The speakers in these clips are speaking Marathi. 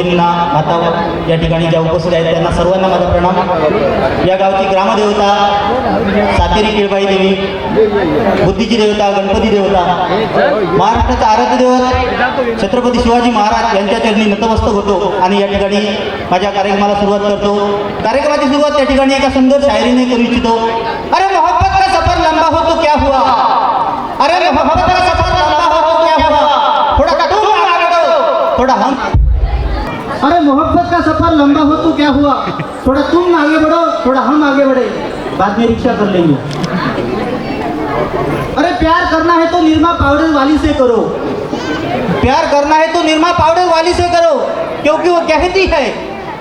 भगिनींना माता या ठिकाणी ज्या उपस्थित आहेत त्यांना सर्वांना माझा प्रणाम. या गावची ग्रामदेवता सातेरी केळबाई देवी बुद्धीची देवता गणपती देवता महाराष्ट्राचा आराध्य देवत छत्रपती शिवाजी महाराज यांच्या चरणी नतमस्तक होतो आणि या ठिकाणी माझ्या कार्यक्रमाला सुरुवात करतो. कार्यक्रमाची सुरुवात त्या ठिकाणी एका सुंदर शायरीने करू इच्छितो. अरे मोहब्बत का सफर लंबा होतो क्या हुआ? अरे मोहब्बत का सफर लंबा होतो क्या हुआ? थोड़ा का थोड़ा हम अरे मोहब्बत का सफर लंबा हो तो क्या हुआ? थोड़ा तुम आगे बढ़ो थोड़ा हम आगे बढ़े। बाद में रिक्शा कर लेंगे। अरे प्यार करना है तो निरमा पाउडर वाली से करो। प्यार करना है तो निरमा पाउडर वाली से करो क्योंकि वो कहती है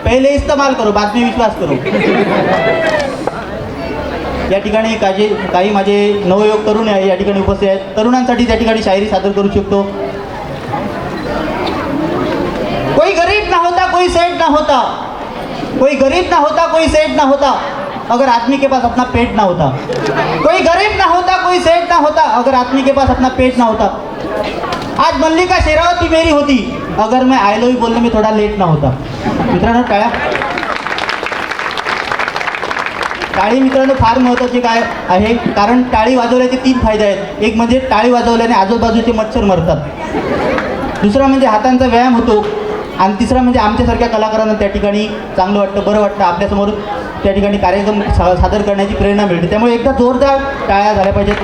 पहले इस्तेमाल करो बाद में विश्वास करो। या ठिकाणी काही काही माझे नवयोग तरुण आहे या ठिकाणी उपस्थित आहेत. तरुणांसाठी त्या ठिकाणी शायरी सादर करू शकतो. कोई गरीब ना हो कोई सेठ ना होता। कोई गरीब ना होता कोई सेठ ना होता। अगर आदमी के पास अपना पेट ना होता। कोई गरीब ना होता कोई सेठ ना होता। अगर आदमी के पास अपना पेट ना होता। आज मल्लिका शेरावती मेरी होती। अगर मैं आय लव्ह बोलने में थोडा लेट ना होता। मित्रांनो टाळ्या। टाळी मित्रांनो फार महत्त्वाची काय आहे? कारण टाळी वाजवल्याचे तीन फायदे आहेत. एक म्हणजे टाळी वाजवल्याने आजूबाजूचे मच्छर मरतात. दुसरा म्हणजे हातांचा व्यायाम होतो. आणि तिसरा म्हणजे आमच्यासारख्या कलाकारांना त्या ठिकाणी चांगलं वाटतं बरं वाटतं. आपल्यासमोर त्या ठिकाणी कार्यक्रम सा सादर करण्याची प्रेरणा मिळते. त्यामुळे एकदा जोरदार टाळ्या झाल्या पाहिजेत.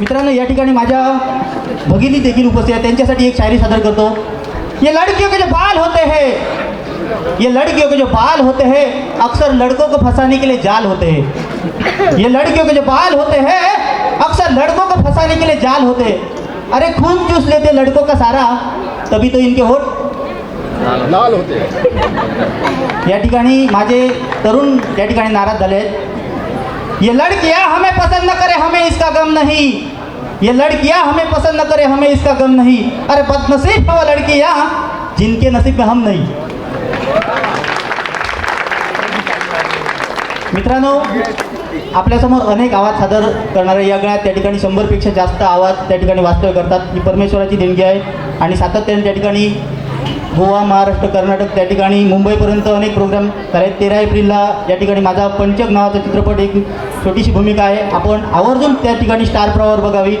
मित्रांनो या ठिकाणी माझ्या भगिनी देखील उपस्थित आहेत. त्यांच्यासाठी एक शायरी सादर करतो. ये लड़कियों के जो बाल होते हैं ये लड़कियों के जो बाल होते हैं अक्सर लड़कों को फंसाने के लिए जाल होते हैं। ये लड़कियों के जो बाल होते हैं अक्सर लड़कों को फंसाने के लिए जाल होते हैं। अरे खून चूस लेते लड़कों का सारा तभी तो इनके होठ लाल होते या ठिकाणी माझे तरुण त्या ठिकाणी नाराज झाले आहेत. ये लड़कियां हमें पसंद न करे हमें इसका गम नहीं। ये लड़कियां हमें पसंद न करे हमें इसका गम नहीं। अरे बदनसीब है वो लड़कियां जिनके नसीब में हम नहीं। मित्रांनो आपल्यासमोर अनेक आवाज सादर करणाऱ्या या गळ्यात त्या ठिकाणी शंभरपेक्षा जास्त आवाज त्या ठिकाणी वास्तव्य करतात. ही परमेश्वराची देणगी आहे आणि सातत्याने त्या ठिकाणी गोवा महाराष्ट्र कर्नाटक त्या ठिकाणी मुंबईपर्यंत अनेक प्रोग्राम झाले तेरा एप्रिलला या ठिकाणी माझा पंचक नावाचा चित्रपट एक छोटीशी भूमिका आहे. आपण आवर्जून त्या ठिकाणी स्टार प्रवार बघावी.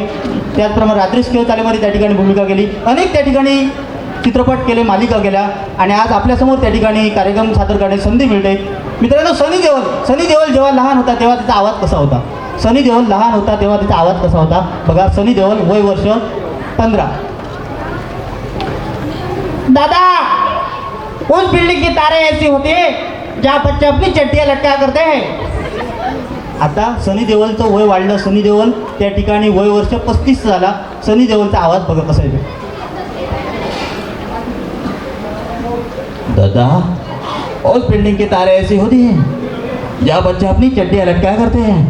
त्याचप्रमाणे रात्री खेळ तालेमध्ये त्या ठिकाणी भूमिका केली. अनेक त्या ठिकाणी चित्रपट केले मालिका केल्या आणि आज आपल्यासमोर त्या ठिकाणी कार्यक्रम सादर करण्याची संधी मिळते. मित्रांनो सनी देओल सनी देओल जेव्हा लहान होता तेव्हा त्याचा आवाज कसा होता? सनी देओल लहान होता तेव्हा त्याचा आवाज कसा होता? बघा सनी देओल वय वर्ष पंधरा. दादा उस बिल्डिंग की तारे ऐसी होती है जहाँ बच्चे अपनी चड्डियाँ लटका करते हैं। आता सनी देओलचं वय वाढलं सनी देओल त्या ठिकाणी वय वर्ष पस्तीस झाला. सनी देओलचा आवाज बघा कसा दादा उस बिल्डिंग की तारे ऐसी होती हैं जहाँ बच्चे अपनी चड्डियाँ लटका करते हैं।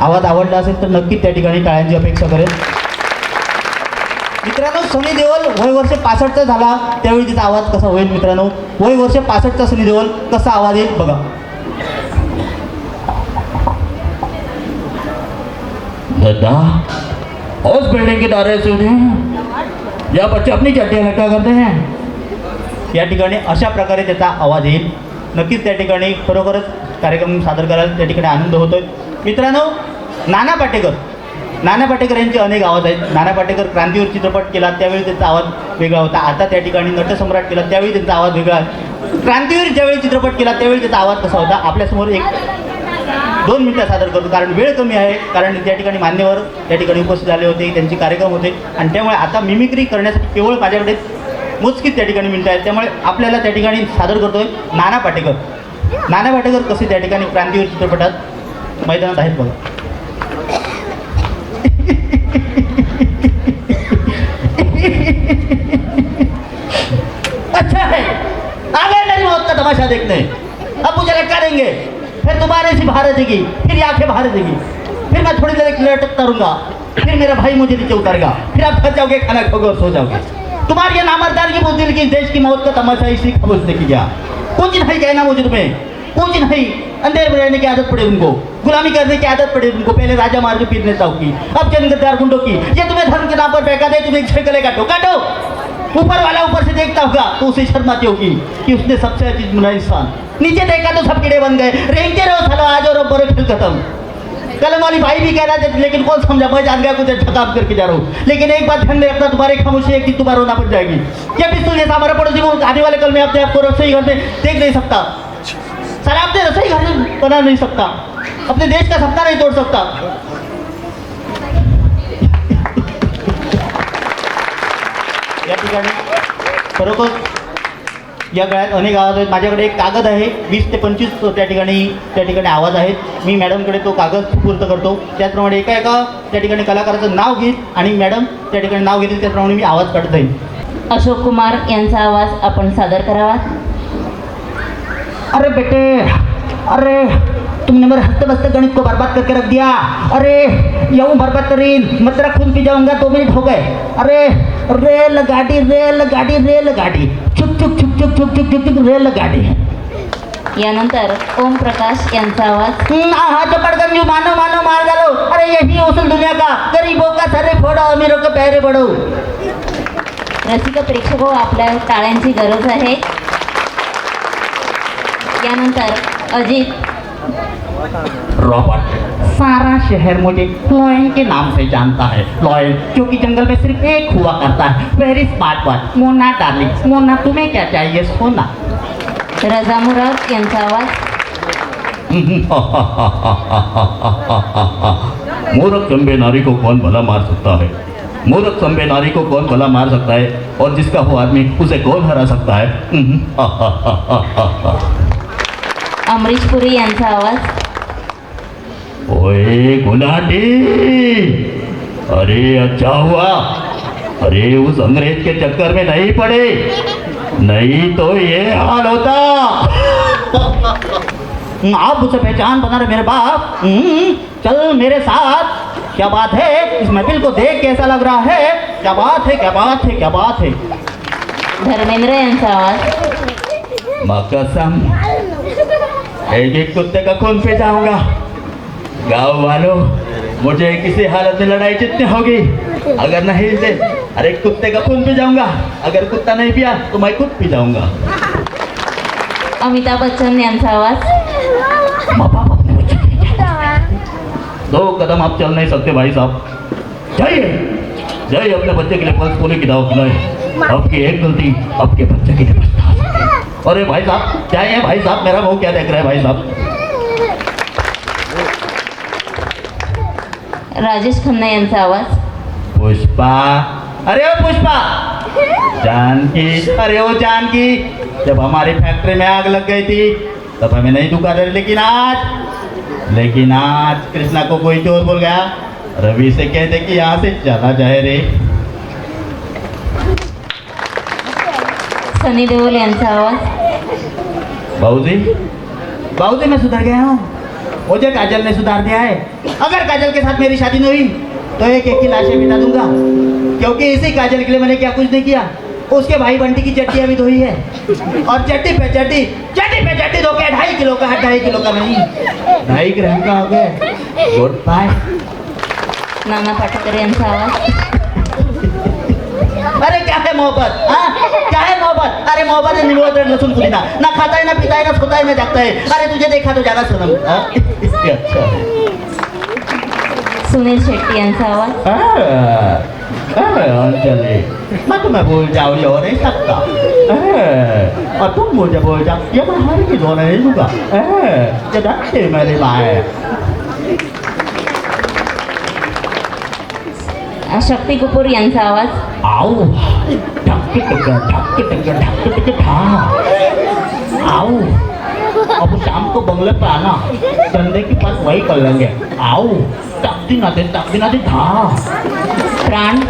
आवाज आवडला असेल तर नक्की त्या ठिकाणी टाळ्यांची अपेक्षा करेल मित्रांनो सनी देवल वय वर्ष पासष्टचा झाला त्यावेळी तिचा आवाज कसा होईल मित्रांनो? वय वर्ष पासष्टचा सनी देवल कसा आवाज येईल बघा. दादा उस बिल्डिंग की तारे ऐसी होती हैं या बच्चे अपनी चड्डियाँ लटका करते हैं। या ठिकाणी अशा प्रकारे त्याचा आवाज येईल. नक्कीच त्या ठिकाणी खरोखरच कार्यक्रम सादर करायला त्या ठिकाणी आनंद होतोय. मित्रांनो नाना पाटेकर. नाना पाटेकर यांचे अनेक आवाज आहेत. नाना पाटेकर क्रांतीवर चित्रपट केला त्यावेळी त्यांचा आवाज वेगळा होता. आता त्या ठिकाणी नटसम्राट केला त्यावेळी त्यांचा आवाज वेगळा आहे. क्रांतीवर ज्यावेळी चित्रपट केला त्यावेळी त्याचा आवाज कसा होता. आपल्यासमोर एक दोन मिनटं सादर करतो कारण वेळ कमी आहे. कारण त्या ठिकाणी मान्यवर त्या ठिकाणी उपस्थित झाले होते त्यांचे कार्यक्रम होते. आणि त्यामुळे आता मिमिक्री करण्यासाठी केवळ माझ्याकडे मोजकीच त्या ठिकाणी मिळत आहेत त्यामुळे आपल्याला त्या ठिकाणी सादर करतोय नाना पाटेकर. नाना पाटेकर कसे त्या ठिकाणी क्रांतीवीर चित्रपटात मैदानात आहेत बघा. अच्छा है. मेरी मौत का तमाशा देखने. अब मुझे लटका देंगे. फिर तुम्हारे से बाहर देगी फिर ये आंखें बाहर देगी फिर मैं थोड़ी देर लटकता रहूंगा. फिर मेरा भाई मुझे नीचे उतरेगा. फिर आप फंस जाओगे खाना खोगे और सो जाओगे. तुम्हारी ये नामर्दार की बुजदिल की देश की मौत का तमाशा इसी खामोश देखी गया कुछ नहीं कहना मुझे तुम्हें। कुछ नहीं। अंधेर में रहने की आदत पड़ी उनको गुलामी करने की आदत पड़ी उनको पहले राजा मार के फिर नेताओं की। अब चंद गद्दार गुंडों की। ये तुम्हें धर्म के नाम पर फेंका दे, तुम्हें छह गले काटो। काटो! ऊपर वाला ऊपर से देखता होगा तो उसे शर्माती होगी कि उसने सबसे अच्छी बनाया इंसान। नीचे देखा तो सब कीड़े बन गए। रेंगते रहो सालो, आज और बड़े खेल खत्म। कलम वाली भाई भी कह रहा था लेकिन कौन समझा? मैं जान गया कुछ अच्छा काम करके जा रहा हूँ। लेकिन एक बात ध्यान में रखना, तुम्हारी खामोशी एक दिन तुम्हारा रोना पड़ जाएगी। ये पिस्तौल जैसा हमारा पड़ोसी वो आने वाले कल में अपने आपको रसोई घर में देख नहीं सकता। सर आपने रसोई घर में बना नहीं सकता। अपने देश का सपना नहीं तोड़ सकता। या ठिकाणी खरोखर या काळात अनेक आवाज आहेत. माझ्याकडे एक कागद आहे. वीस ते पंचवीस त्या ठिकाणी त्या ठिकाणी आवाज आहेत. मी मॅडमकडे तो कागद पूर्त करतो. त्याचप्रमाणे एका एका त्या ठिकाणी कलाकाराचं नाव घेईल आणि मॅडम त्या ठिकाणी नाव घेतील त्याप्रमाणे मी आवाज काढत जाईल अशोक कुमार यांचा आवाज आपण सादर करावा. अरे बेटे अरे तुमने मेरे हंसते बसते गणित को बर्बाद करके रख दिया. अरे यूं बर्बाद करीन. मैं तेरा खून पी जाऊंगा दो मिनट हो गए. अरे रेल गाड़ी रेल गाड़ी रेल गाड़ी. छुक छुक छुक छुक छुक छुक छुक रेल गाड़ी यानंतर ओम प्रकाश यांचा आवाज. हम्म, हाथ पकड़ कर यूं मानो मानो मार डालो अरे यही उसल दुनिया का? गरीबों का सरे फोड़ो अमीरों के पैरे पड़ो रसिक प्रेक्षको आपल्या टाळ्यांची गरज आहे. यानंतर अजित. रॉबर्ट. सारा शहर मुझे लॉयन के नाम से जानता है। लॉयन क्योंकि जंगल में सिर्फ़ एक हुआ करता है। Very smart one Mona darling Mona तुम्हें क्या चाहिए सोना? रजा मुराद यांचा आवाज़। मूर्ख संबे नारी को कौन भला मार सकता है? मूर्ख संबे नारी को कौन भला मार सकता है? और जिसका वो आदमी उसे कौन हरा सकता है? अमरीश पुरी यांचा आवाज़। ओए गुलाटी। अरे अच्छा हुआ। अरे उस अंग्रेज़ के चक्कर में नहीं पड़े। नहीं तो ये हाल होता। आप उसे पहचान बना रहे मेरे बाप। हम्म, चल मेरे साथ। क्या बात है? इस महफिल को देख कैसा लग रहा है? क्या बात है क्या बात है क्या बात है? धर्मेंद्र यांचा आवाज़। मकसम एक एक कुत्ते का खून पे जाऊँगा। गाँव वालों मुझे किसी हालत में लड़ाई जितनी होगी अगर नहीं से अरे कुत्ते का खून पी जाऊँगा अगर कुत्ता नहीं पिया तो मैं खुद पी जाऊँगा। अमिताभ बच्चन यांचा आवाज़। माँ बाप अपने बच्चे के लिए क्या करते? दो कदम आप चल नहीं सकते भाई साहब। जाइए जाइए अपने बच्चे के लिए पल्स पोलियो की दवा खिलाए आपकी एक गलती आपके बच्चे के लिए अरे भाई साहब क्या है भाई साहब मेरा मुँह क्या देख रहा है भाई साहब? राजेश खन्ना यांचा आवाज़. पुष्पा. अरे ओ पुष्पा. जानकी. अरे ओ जानकी. जब हमारी फैक्ट्री में आग लग गई थी तब हमें नहीं दुखा रहे लेकिन आज लेकिन आज कृष्णा को कोई चोर बोल गया। रवि से कहते कि यहाँ से चला जाए रे। सनी देओल यांचा आवाज़. बाबूजी बाबूजी मैं सुधर गया हूँ। मुझे काजल ने सुधार दिया है अगर काजल के साथ मेरी शादी नहीं हुई तो एक एक की लाशें मिटा दूँगा। क्योंकि इसी काजल के लिए मैंने क्या कुछ नहीं किया उसके भाई बंटी की चट्टी अभी धोई है। और चट्टी पे चट्टी चट्टी पे चट्टी धो के ढाई किलो का ढाई किलो का नहीं ढाई ग्राम का हो गया। Good bye. नाना पाटेकर यांचा आवाज़। अरे क्या है मोहब्बत हाँ? है मोहब्बत अरे मोहब्बत है निरोध लहसुन पुदीना ना खाता है ना पीता है ना सोता है ना जागता है अरे तुझे देखा तो ज्यादा सनम हाँ? अच्छा है सुनील शेट्टी यांचा आवाज हाँ, हाँ, अंजलि मैं तुम्हें भूल जाऊँ ये हो नहीं सकता हाँ, और तुम मुझे भूल जाओ ये मैं हर की हो नहीं दूंगा हाँ, ये डरते मेरी माए शक्ती कपूर यांचा आवाज़ आओ ढक ढक ढक ढक ढक ढक ढा आओ अब शाम को बंगले पे आना संडे के पास वही कर लेंगे आओ टक दिन आते टक दिन आते ढा प्राण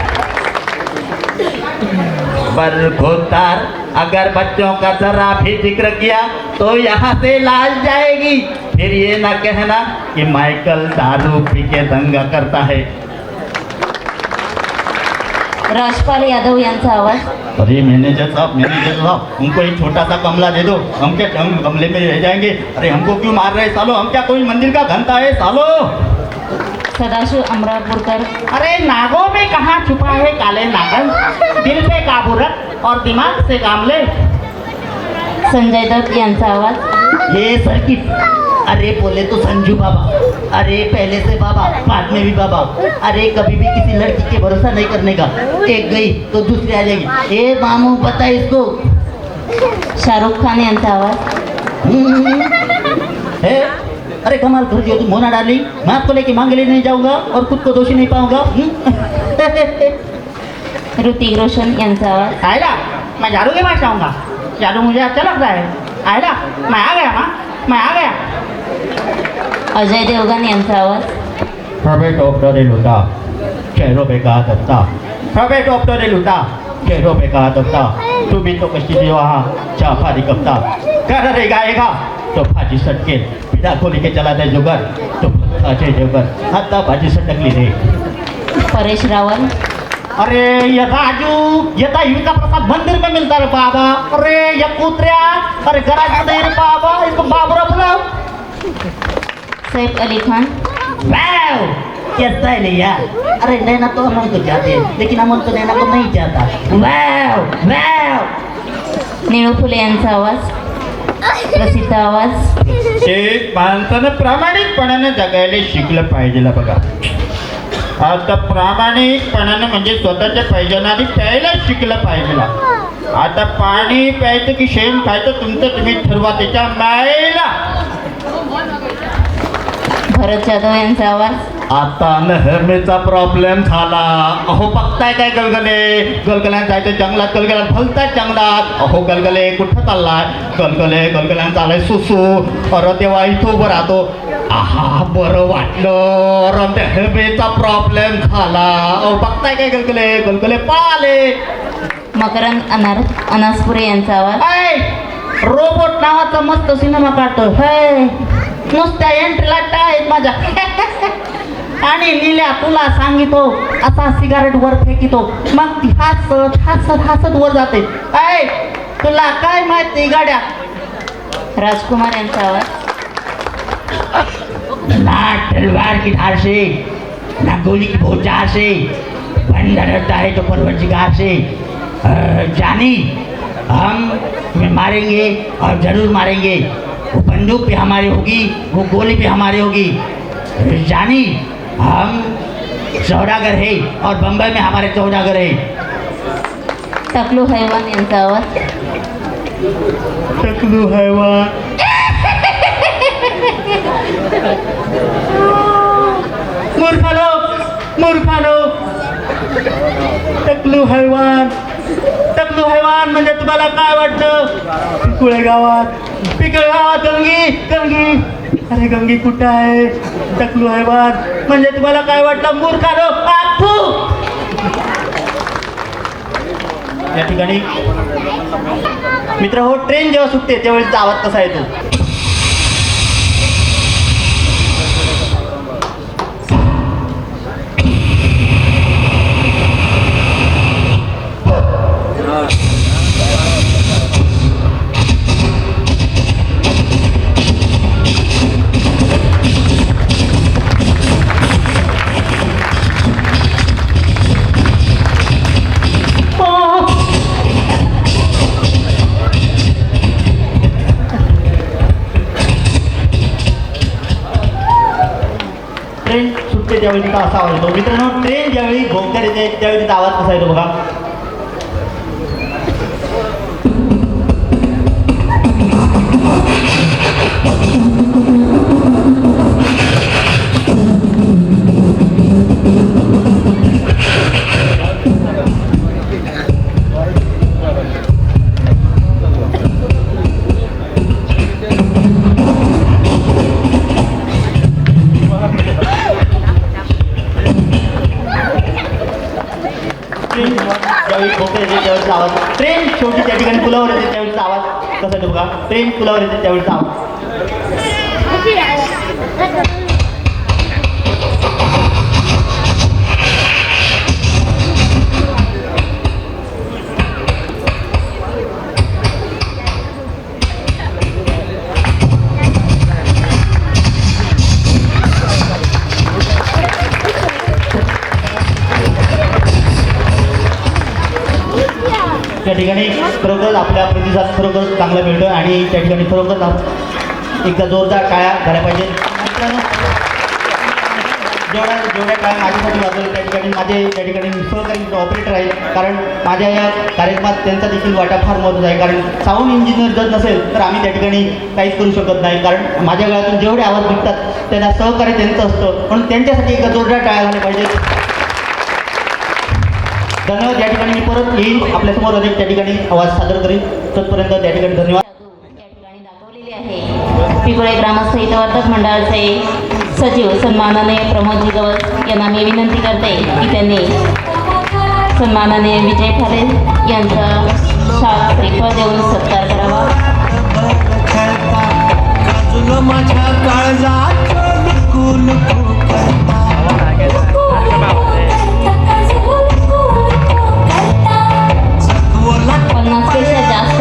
बरखोतार अगर बच्चों का जरा भी ज़िक्र किया तो यहाँ से लाल जाएगी फिर ये ना कहना कि माइकल दारू पी के दंगा करता है राजपाल यादव यांचा आवाज. अरे मैनेजर साहब मैनेजर साहब हमको एक छोटा सा कमला दे दो। हम क्या हम गमले में रह जाएंगे? अरे हमको क्यों मार रहे हैं सालो? हम क्या कोई मंदिर का घंटा है सालो? सदाशिव अमरापूरकर। अरे नागों में कहाँ छुपा है काले नागन? दिल पे काबू रख और दिमाग से काम ले। संजय दत्त यांचा आवाज. ये सर्किट अरे बोले तो संजू बाबा। अरे पहले से बाबा बाद में भी बाबा। अरे कभी भी किसी लड़की के भरोसा नहीं करने का। एक गई तो दूसरी आ जाएगी। ए मामू पता है इसको? शाहरुख खान यांचा आवाज़। अरे कमाल कर दिया तुम मोना डाली मैं आपको लेके मांग ले नहीं जाऊँगा और खुद को दोषी नहीं पाऊँगा। ऋतिक रोशन यांचा आवाज़। आयला मैं झाड़ू के पास जाऊँगा। झाड़ू मुझे अच्छा लगता है। आयला मैं आ गया माँ। मैं आ गया। अजय देवगन यांचा आवाज प्राइवेट डॉक्टर ने लूटा का दफ्ता प्राइवेट डॉक्टर ने लूटा रुपए का दफ्ता तू भी तो कशी थी वहाँ चहा फारी कपता. कर रे गाएगा तो भाजी सटके पिता खोली के चला दे जुगर. तो अजय देवगन आता भाजी सटकली रे. परेश रावल. अरे ये राजू. ये तो युविका प्रसाद मंदिर में मिलता रे बाबा. अरे ये कुत्र्या. अरे गराज में रे बाबा. इसको बाबरा बुलाओ सैफ अली खान वाव कैसा है लिया अरे नैना तो अमन को जाते हैं लेकिन अमन तो नैना को नहीं जाता वाव वाव निळू फुले यांचा आवाज प्रसिद्ध आवाज ते माणसानं प्रामाणिकपणानं जगायला शिकलं पाहिजे बघा आता प्रामाणिकपणानं म्हणजे स्वतःच्या पाहिजेनं आधी प्यायला शिकलं पाहिजे आता पाणी प्यायचं की शेण खायचं तुमचं तुम्ही ठरवा त्याच्या मायला भरत जाधव यांचा आवाज. आता नेहमीचा प्रॉब्लेम झाला. अहो बघताय काय गलगले? गलगल्यान जायचं जंगलात गलगल्यात भलताय जंगलात. अहो गलगले कुठं चाललाय? गलगले गलगल्यान चाललाय सुसू. अरे तेव्हा इथं उभं राहतो. आहा बरं वाटलं. अरे नेहमीचा प्रॉब्लेम झाला. अहो बघताय काय गलगले? गलगले पळाले मकरंद अनार अनासपुरे यांचा आवाज. ऐ रोबोट नावाचा मस्त सिनेमा काढतो हे. नुसत्या एंट्रीला आहेत माझ्या. आणि लिल्या तुला सांगितो असा सिगारेट वर फेकितो. मग ती हसत हसत हसत वर जाते. काय तुला काय माहिती गाड्या? राजकुमार यांचा आवाज. ना तलवार की धारसे ना गोली की भोचार से बंदा डरता तो परवरदिगार से। जानी हम तुम्हें मारेंगे और जरूर मारेंगे। बंदूक भी हमारी होगी वो गोली भी हमारी होगी। जानी हम सौदागर है और बम्बई में हमारे सौदागर है। टकलू हैवान यांचा आवाज टकलू हैवान। मूर्खालो मूर्खालो टकलू हैवान टकलू हैवान म्हणजे तुम्हाला काय वाटतं? पिकुळे गावात। कळवा गंगी गंगी. अरे गंगी कुठं आहे? टकलू हैवान म्हणजे तुम्हाला काय वाटलं मूर्खालो आपू या ठिकाणी. मित्र हो ट्रेन जेव्हा सुटते त्यावेळेस आवाज कसा येतो त्यावेळी तिथं असा आवाज येतो. मित्रांनो ट्रेन ज्यावेळी भोंगत्यात येते त्यावेळी तिथं आवाज कसा येतो बघा. पुलावर येते त्यावेळेचा आवाज कसा येतो बघा ट्रेन पुलावर येते त्यावेळेचा आवाज. त्या ठिकाणी खरोखर आपल्या प्रतिसाद खरोखर चांगला मिळतो आणि त्या ठिकाणी खरोखर एकदा जोरदार काळ्या झाल्या पाहिजे जेवढ्या जेवढ्या काय माझ्यासाठी वाजवलं त्या ठिकाणी. माझे त्या ठिकाणी सहकारी ऑपरेटर आहे कारण माझ्या या कार्यक्रमात त्यांचा देखील वाटा फार महत्त्वाचा आहे. कारण साऊंड इंजिनियर जर नसेल तर आम्ही त्या ठिकाणी काहीच करू शकत नाही. कारण माझ्या गळ्यातून जेवढे आवाज निघतात त्यांना सहकार्य त्यांचं असतं. म्हणून त्यांच्यासाठी एकदा जोरदार टाळ्या झाल्या पाहिजे धन्यवाद या ठिकाणी मी परत येईन आपल्यासमोर अनेक त्या ठिकाणी आवाज सादर करीन तत्पर्यंत त्या ठिकाणी धन्यवाद. या ठिकाणी दाखवलेली आहे. पिगोळे ग्रामस्थ हितवर्धक मंडळाचे सचिव सन्मानाने प्रमोदजी गवस यांना मी विनंती करते की त्यांनी सन्मानाने विजय ठाले यांचा श्रीफळ देऊन सत्कार करावा. माझ्या काळजात